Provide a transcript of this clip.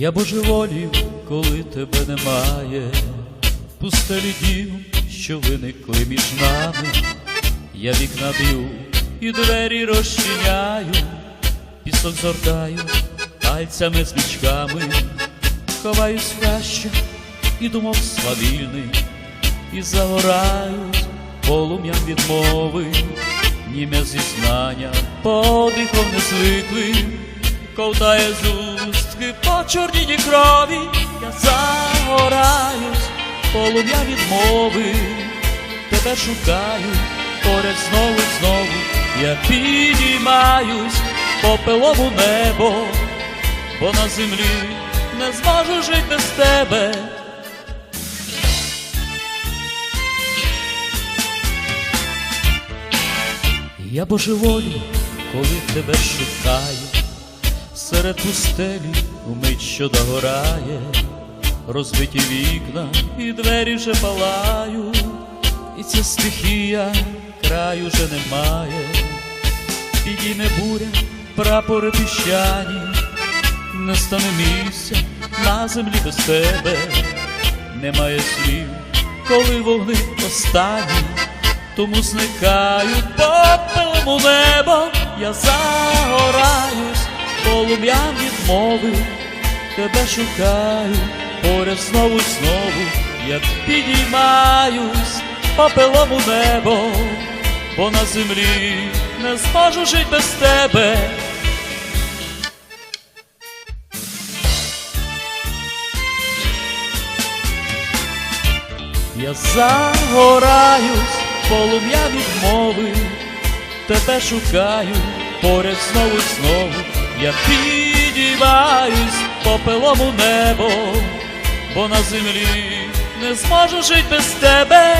Я божеволів, коли тебе немає, пустелі дім, що виникли між нами, я вікна б'ю і двері розчиняю, пісок зортаю пальцями смічками, ховаюсь в і думок свавільних, і загорають полум'ям відмови, нім'я зізнання подихом незвиклим, ковтає з устки по чорній крові, я загораюсь, полум'я відмови, тебе шукаю, поряд знову знову, я підіймаюсь попелову небо, бо на землі не зможу жити без тебе. Я божеволю, коли тебе шукаю, серед пустелі вмить, що догорає, розбиті вікна і двері вже палають, і ця стихія краю вже немає, підійме буря, прапори піщані, не стане місця на землі без тебе, немає слів, коли вогни останні тому зникаю попелом у небо, я загораюсь, полум'ям відмови, тебе шукаю, поряд знову знову, я підіймаюсь попелом у небо, бо на землі не зможу жити без тебе. Я загораюсь, полум'я відмови, тебе шукаю, поряд знову знову, я підіймаюсь попелом у небо, бо на землі не зможу жити без тебе.